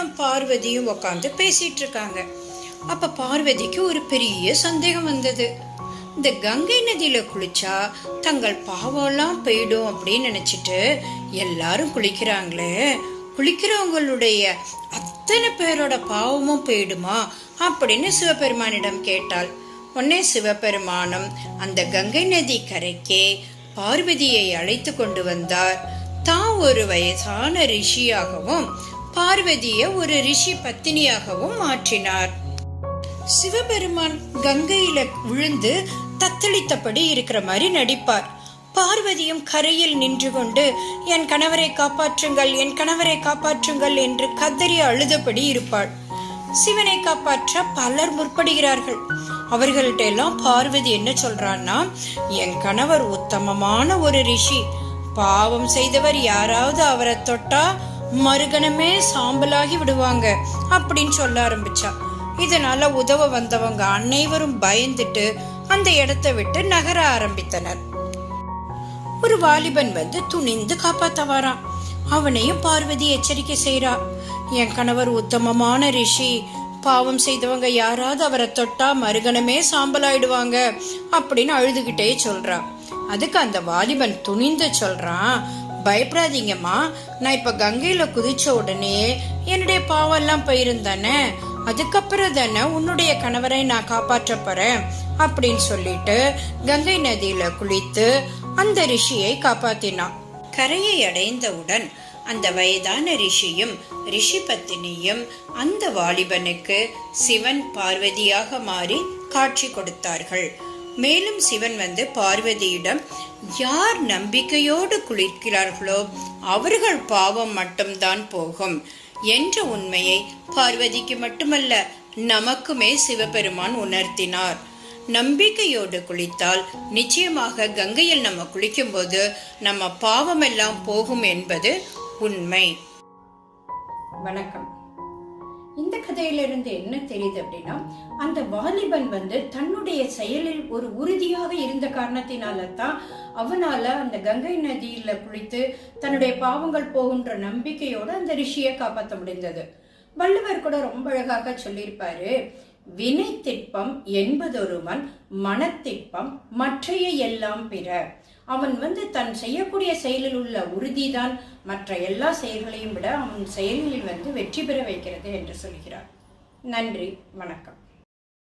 சிவனும் பார்வதியும் உட்காந்து பேசிட்டு இருக்காங்க அப்ப பார்வதிக்கு ஒரு பெரிய சந்தேகம் வந்தது. இந்த கங்கை நதியில குளிச்சா தங்கள் பாவம்லாம் போயிடும் அப்படின்னு நினைச்சிட்டு எல்லாரும் குளிக்கிறாங்களே. குளிக்கிறவங்களுடைய அத்தனை பேரோட பாவமும் போயிடுமா அப்படின்னு சிவபெருமானிடம் கேட்டாள். உடனே சிவபெருமானும் அந்த கங்கை நதி கரைக்கே பார்வதியை அழைத்து கொண்டு வந்தார். தான் ஒரு வயசான ரிஷியாகவும் பார்வதியை ஒரு ரிஷி பத்தினியாகவும் மாற்றினார். சிவபெருமான் கங்கையில விழுந்து தத்தளித்தபடி இருக்கிற மாதிரி நடிப்பார். பார்வதியும் கரையில் நின்று கொண்டு என் கணவரை காப்பாற்றுங்கள் என் கணவரை காப்பாற்றுங்கள் என்று கதறி அழுதபடி இருப்பாள். சிவனை காப்பாற்ற பலர் முற்படுகிறார்கள். அவர்கள்ட்ட எல்லாம் பார்வதி என்ன சொல்றான்னா என் கணவர் உத்தமமான ஒரு ரிஷி. பாவம் செய்தவர் யாராவது அவரை தொட்டா மறுகணமே சாம்பலாகி விடுவாங்க அப்படின்னு சொல்ல ஆரம்பிச்சா. இதனால உதவ வந்தவங்க அனைவரும் பயந்துட்டு அந்த இடத்தை விட்டு நகர ஆரம்பித்தனர். ஒரு வாலிபன் வந்து துணிந்து காப்பாத்த வரான் அவனையும் பார்வதி எச்சரிக்கை செய்யறா என் கணவர் உத்தமமான ரிஷி. பாவம் செய்தவங்க யாராவது அவரை தொட்டா மறுகணமே சாம்பலாயிடுவாங்க அப்படின்னு அழுதுகிட்டே சொல்றா. அதுக்கு அந்த வாலிபன் துணிந்து சொல்றான் பயப்படாதீங்கம்மா. நான் இப்ப கங்கையில குதிச்ச உடனே என்னுடைய பாவம் எல்லாம் போயிருந்தானே அதுக்கப்புறம் தானே உன்னுடைய கணவரை நான் காப்பாற்ற போறேன் அப்படின்னு சொல்லிட்டு கங்கை நதியில குளித்து அந்த ரிஷியை காப்பாத்தினான். கரையை அடைந்தவுடன் அந்த வயதான ரிஷியும் ரிஷி பத்தினியும் அந்த வாலிபனுக்கு சிவன் பார்வதியாக மாறி காட்சி கொடுத்தார்கள். மேலும் சிவன் வந்து பார்வதியிடம் யார் நம்பிக்கையோடு குளிக்கிறார்களோ அவர்கள் பாவம் மட்டும்தான் போகும் என்ற உண்மையை பார்வதிக்கு மட்டுமல்ல நமக்குமே சிவபெருமான் உணர்த்தினார். நம்பிக்கையோடு குளித்தால் நிச்சயமாக கங்கையில் நம்ம குளிக்கும்போது நம்ம பாவமெல்லாம் போகும் என்பது உண்மை. வணக்கம். இந்த கதையிலிருந்து என்ன தெரியுது அப்படின்னா அந்த வாலிபன் வந்து தன்னுடைய செயலில் ஒரு உறுதியாக இருந்த காரணத்தினால தான் அவனால அந்த கங்கை நதியில குளித்து தன்னுடைய பாவங்கள் போகின்ற நம்பிக்கையோட அந்த ரிஷியை காப்பாற்ற முடிந்தது. வள்ளுவர் கூட ரொம்ப அழகாக சொல்லியிருப்பாரு வினை திட்பம் என்பதொருவன் மனத்திட்பம் மற்றைய எல்லாம் பிற. அவன் வந்து தன் செய்யக்கூடிய செயலில் உள்ள உறுதிதான். மற்ற எல்லா செயல்களையும் விட அவன் செயலில் வந்து வெற்றி பெற வைக்கிறது என்று சொல்கிறார். நன்றி. வணக்கம்.